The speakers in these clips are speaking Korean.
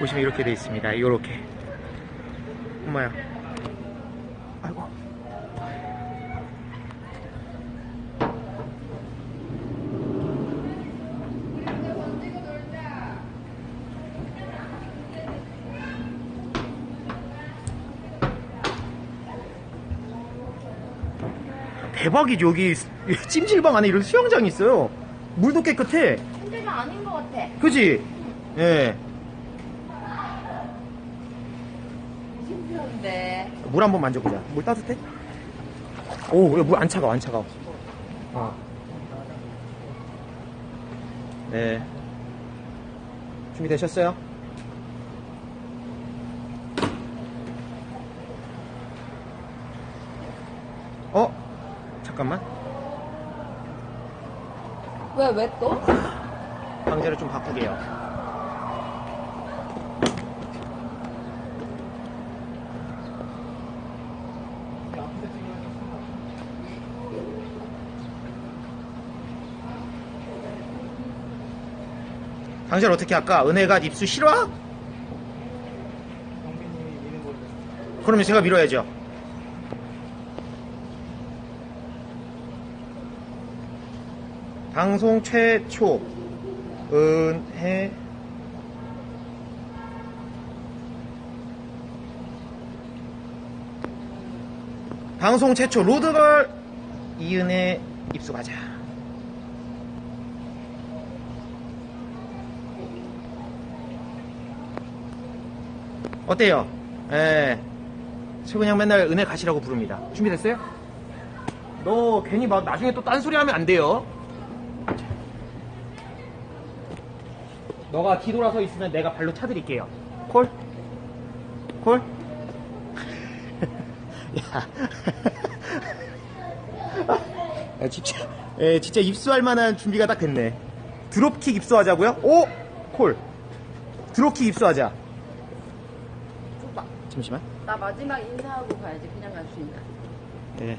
보시면 이렇게 돼 있습니다. 이렇게. 엄마야. 아이고. 대박이죠. 여기 찜질방 안에 이런 수영장이 있어요. 물도 깨끗해. 힘들가 아닌 것 같아. 그지? 예. 힘들었는데. 물 한번 만져보자. 물 따뜻해? 오, 물안 차가워, 안 차가워. 어. 네. 준비되셨어요? 어? 잠깐만. 왜, 왜 또? 방제를 좀 바꾸게요. 방제를 어떻게 할까? 은혜가 입수 싫어? 그러면 제가 밀어야죠. 방송 최초 은혜 방송 최초 로드걸 이은혜 입수 가자. 어때요? 예. 저 그냥 맨날 은혜 가시라고 부릅니다. 준비됐어요? 너 괜히 막 나중에 또 딴소리 하면 안 돼요. 너가 뒤돌아서 있으면 내가 발로 차드릴게요. 콜? 콜? 야. 야, 진짜, 에, 진짜 입수할 만한 준비가 딱 됐네. 드롭킥 입수하자고요? 오! 콜. 드롭킥 입수하자. 잠시만. 나 마지막 인사하고 가야지. 그냥 갈 수 있나? 예.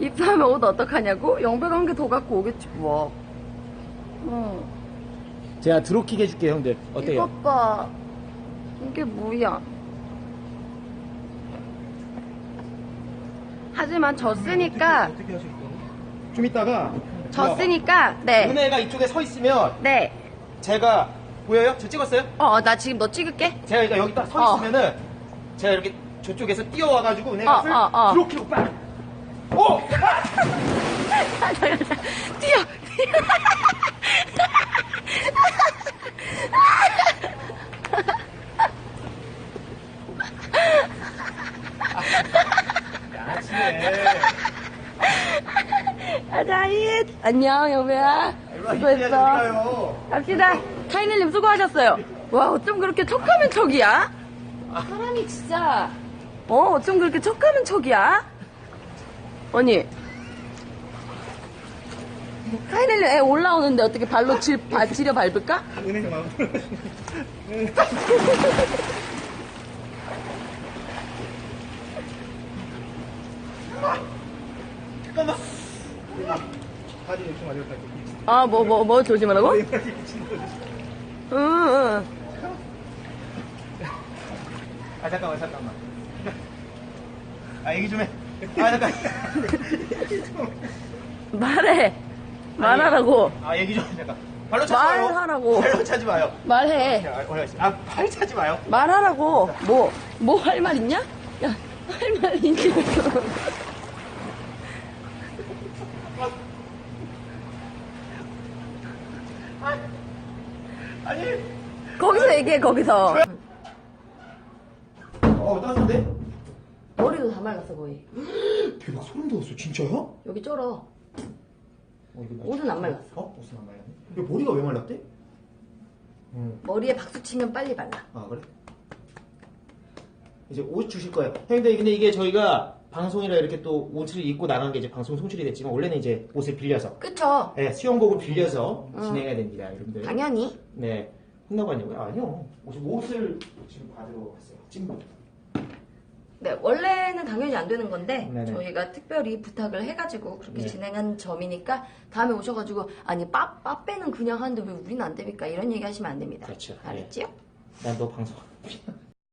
입사하면 옷 어떡하냐고? 영배관계 더 갖고 오겠지, 뭐. 응. 제가 드롭킥 해줄게요, 형들. 어때요? 이것 봐. 이게 뭐야? 하지만 졌으니까, 어떻게 하실 거예요? 좀 이따가. 졌으니까, 네. 은혜가 이쪽에 서 있으면 네. 제가 보여요? 저 찍었어요? 어, 나 지금 너 찍을게. 제가 그러니까 여기 딱 서 어. 있으면은 제가 이렇게 저쪽에서 뛰어와가지고 은혜가 어, 슬 어, 어. 드롭킥으로 빡! 오! 뛰어! 야치 잇! 안녕, 여배야. 수고했어. 갑시다. 카이넬님 수고하셨어요. 와, 어쩜 그렇게 척하면 척이야? 사람이 진짜, 어, 어쩜 그렇게 척하면 척이야? 아니, 카이넬님 애 올라오는데 어떻게 발로 질, 바, 지려 밟을까? 은혜가 마음 잠깐만. 바지 욕심 안 될까? 아, 뭐, 뭐, 뭐 조심하라고? 응, 응. 아 잠깐만 잠깐만. 아 얘기 좀 해. 아 잠깐. 말해. 말하라고. 아 얘기 좀 해, 잠깐. 발로 차지 마요. 말하라고. 발로 차지 마요. 말해. 아, 올라가시- 아, 발 차지 마요. 말하라고. 뭐, 뭐 할 말 있냐? 야, 할 말. 아니. 거기서 얘기해, 거기서. 어 따뜻한데? 머리도 다 말랐어, 거의. 대박 소름 돋았어 진짜요? 여기 쩔어. 어, 이거 나- 옷은 안 말랐어. 어? 옷은 안 말랐네. 근데 머리가 왜 말랐대? 응. 머리에 박수 치면 빨리 발라. 아 그래? 이제 옷 주실 거예요. 형님들 근데 이게 저희가 방송이라 이렇게 또 옷을 입고 나간 게 이제 방송 송출이 됐지만 원래는 이제 옷을 빌려서 그쵸? 네, 수영복을 빌려서 응. 진행해야 됩니다, 여러분들. 당연히.네. 혼나고 왔냐고요? 아니요. 옷을, 옷을 지금 받으러 왔어요. 찐복. 네, 원래는 당연히 안 되는 건데 네네. 저희가 특별히 부탁을 해가지고 그렇게 네. 진행한 점이니까 다음에 오셔가지고 아니 빠 빠빼는 그냥 하는데 왜 우리는 안 됩니까? 이런 얘기 하시면 안 됩니다. 그렇죠. 알았지요? 난 너 방송